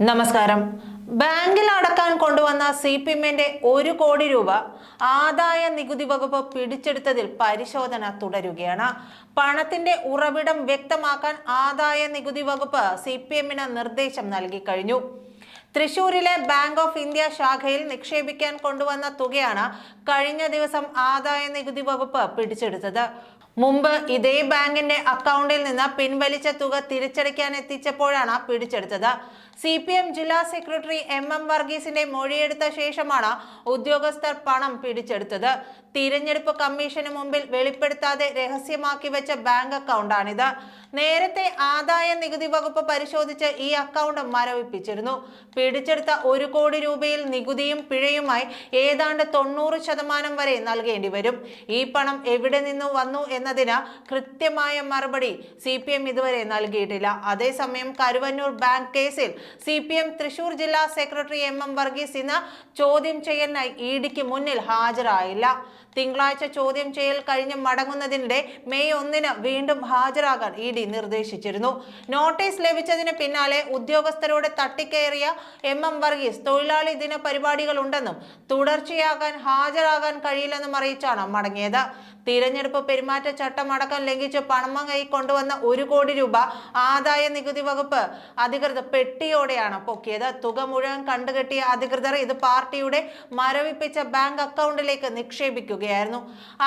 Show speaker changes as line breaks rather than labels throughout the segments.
നമസ്കാരം. ബാങ്കിൽ അടക്കാൻ കൊണ്ടുവന്ന സി പി എമ്മിന്റെ ഒരു കോടി രൂപ ആദായ നികുതി വകുപ്പ് പിടിച്ചെടുത്തതിൽ പരിശോധന തുടരുകയാണ്. പണത്തിന്റെ ഉറവിടം വ്യക്തമാക്കാൻ ആദായ നികുതി വകുപ്പ് സി പി എമ്മിന് നിർദ്ദേശം നൽകി കഴിഞ്ഞു. തൃശൂരിലെ ബാങ്ക് ഓഫ് ഇന്ത്യ ശാഖയിൽ നിക്ഷേപിക്കാൻ കൊണ്ടുവന്ന തുകയാണ് കഴിഞ്ഞ ദിവസം ആദായ നികുതി വകുപ്പ് പിടിച്ചെടുത്തത്. മുമ്പ് ഇതേ ബാങ്കിന്റെ അക്കൗണ്ടിൽ നിന്ന് പിൻവലിച്ച തുക തിരിച്ചടയ്ക്കാൻ എത്തിച്ചപ്പോഴാണ് പിടിച്ചെടുത്തത്. സി പി എം ജില്ലാ സെക്രട്ടറി എം എം വർഗീസിന്റെ മൊഴിയെടുത്ത ശേഷമാണ് ഉദ്യോഗസ്ഥർ പണം പിടിച്ചെടുത്തത്. തിരഞ്ഞെടുപ്പ് കമ്മീഷന് മുമ്പിൽ വെളിപ്പെടുത്താതെ രഹസ്യമാക്കി വെച്ച ബാങ്ക് അക്കൗണ്ടാണിത്. നേരത്തെ ആദായ നികുതി വകുപ്പ് പരിശോധിച്ച് ഈ അക്കൗണ്ട് മരവിപ്പിച്ചിരുന്നു. പിടിച്ചെടുത്ത ഒരു കോടി രൂപയിൽ നികുതിയും പിഴയുമായി ഏതാണ്ട് തൊണ്ണൂറ് ശതമാനം വരെ നൽകേണ്ടി വരും. ഈ പണം എവിടെ നിന്നു വന്നു എന്നതിന് കൃത്യമായ മറുപടി സി ഇതുവരെ നൽകിയിട്ടില്ല. അതേസമയം കരുവന്നൂർ ബാങ്ക് കേസിൽ സി പി എം തൃശൂർ ജില്ലാ സെക്രട്ടറി എം എം വർഗീസ് ഇന്ന് ചോദ്യം ചെയ്യലിനായി ഇ ഡിക്ക് മുന്നിൽ ഹാജരായില്ല. തിങ്കളാഴ്ച ചോദ്യം ചെയ്യൽ കഴിഞ്ഞ് മടങ്ങുന്നതിനിടെ മെയ് ഒന്നിന് വീണ്ടും ഹാജരാകാൻ ഇ ഡി നിർദ്ദേശിച്ചിരുന്നു. നോട്ടീസ് ലഭിച്ചതിന് പിന്നാലെ ഉദ്യോഗസ്ഥരോട് തട്ടിക്കയറിയ എം എം വർഗീസ് തൊഴിലാളി ദിന പരിപാടികൾ ഉണ്ടെന്നും തുടർച്ചയാകാൻ ഹാജരാകാൻ കഴിയില്ലെന്നും അറിയിച്ചാണ് മടങ്ങിയത്. തിരഞ്ഞെടുപ്പ് പെരുമാറ്റച്ചട്ടം അടക്കം ലംഘിച്ച് പണം കൈ കൊണ്ടുവന്ന ഒരു കോടി രൂപ ആദായ നികുതി വകുപ്പ് അധികൃതർ പെട്ടിയോടെയാണ് പൊക്കിയത്. തുക മുഴുവൻ കണ്ടുകെട്ടിയ അധികൃതർ ഇത് പാർട്ടിയുടെ മരവിപ്പിച്ച ബാങ്ക് അക്കൗണ്ടിലേക്ക് നിക്ഷേപിക്കുകയായിരുന്നു.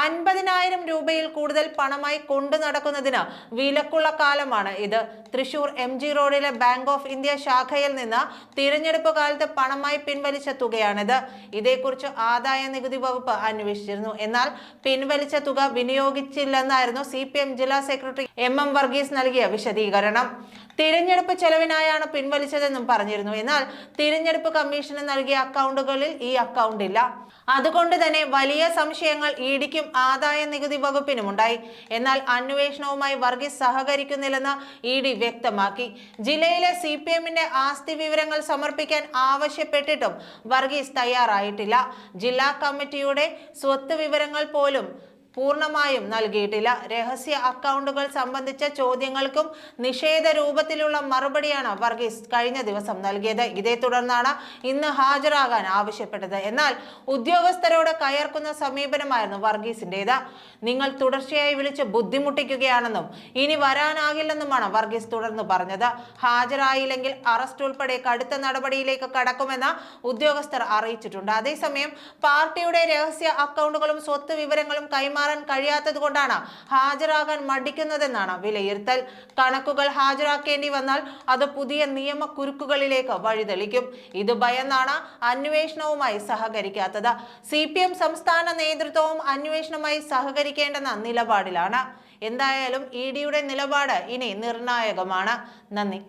അൻപതിനായിരം രൂപയിൽ കൂടുതൽ പണമായി കൊണ്ടു നടക്കുന്നതിന് വിലക്കുള്ള കാലമാണ് ഇത്. തൃശൂർ എം ജി റോഡിലെ ബാങ്ക് ഓഫ് ഇന്ത്യ ശാഖയിൽ നിന്ന് തിരഞ്ഞെടുപ്പ് കാലത്ത് പണമായി പിൻവലിച്ച തുകയാണിത്. ഇതേക്കുറിച്ച് ആദായ നികുതി വകുപ്പ് അന്വേഷിച്ചിരുന്നു. എന്നാൽ പിൻവലിച്ച തുക വിനിയോഗിച്ചില്ലെന്നായിരുന്നു സി പി എം ജില്ലാ സെക്രട്ടറി എം എം വർഗീസ് നൽകിയ വിശദീകരണം. തിരഞ്ഞെടുപ്പ് ചെലവിനായാണ് പിൻവലിച്ചതെന്നും പറഞ്ഞിരുന്നു. എന്നാൽ തിരഞ്ഞെടുപ്പ് കമ്മീഷന് നൽകിയ അക്കൗണ്ടുകളിൽ ഈ അക്കൗണ്ട് ഇല്ല. അതുകൊണ്ട് തന്നെ വലിയ സംശയങ്ങൾ ഇഡിക്കും ആദായ നികുതി വകുപ്പിനും ഉണ്ടായി എന്നാൽ അന്വേഷണവുമായി വർഗീസ് സഹകരിക്കുന്നില്ലെന്ന് ഇ ഡി വ്യക്തമാക്കി. ജില്ലയിലെ സി പി എമ്മിന്റെ ആസ്തി വിവരങ്ങൾ സമർപ്പിക്കാൻ ആവശ്യപ്പെട്ടിട്ടും വർഗീസ് തയ്യാറായിട്ടില്ല. ജില്ലാ കമ്മിറ്റിയുടെ സ്വത്ത് വിവരങ്ങൾ പോലും പൂർണമായും നൽകിയിട്ടില്ല. രഹസ്യ അക്കൗണ്ടുകൾ സംബന്ധിച്ച ചോദ്യങ്ങൾക്കും നിഷേധ രൂപത്തിലുള്ള മറുപടിയാണ് വർഗീസ് കഴിഞ്ഞ ദിവസം നൽകിയത്. ഇതേ തുടർന്നാണ് ഇന്ന് ഹാജരാകാൻ ആവശ്യപ്പെട്ടത്. എന്നാൽ ഉദ്യോഗസ്ഥരോട് കയർക്കുന്ന സമീപനമായിരുന്നു വർഗീസിന്റേത്. നിങ്ങൾ തുടർച്ചയായി വിളിച്ച് ബുദ്ധിമുട്ടിക്കുകയാണെന്നും ഇനി വരാനാകില്ലെന്നുമാണ് വർഗീസ് തുടർന്ന് പറഞ്ഞത്. ഹാജരായില്ലെങ്കിൽ അറസ്റ്റ് ഉൾപ്പെടെ കടുത്ത നടപടിയിലേക്ക് കടക്കുമെന്ന് ഉദ്യോഗസ്ഥർ അറിയിച്ചിട്ടുണ്ട്. അതേസമയം പാർട്ടിയുടെ രഹസ്യ അക്കൗണ്ടുകളും സ്വത്ത് വിവരങ്ങളും കൈമാറാൻ കഴിയാത്തത് കൊണ്ടാണ് ഹാജരാകാൻ മടിക്കുന്നതെന്നാണ് വിലയിരുത്തൽ. കണക്കുകൾ ഹാജരാക്കേണ്ടി വന്നാൽ അത് പുതിയ നിയമ കുരുക്കുകളിലേക്ക് വഴിതെളിക്കും. ഇത് ഭയന്നാണ് അന്വേഷണവുമായി സഹകരിക്കാത്തത്. സി പി എം സംസ്ഥാന നേതൃത്വവും അന്വേഷണവുമായി സഹകരിക്കേണ്ടെന്ന നിലപാടിലാണ്. എന്തായാലും ഇ ഡിയുടെ നിലപാട് ഇനി നിർണായകമാണ്. നന്ദി.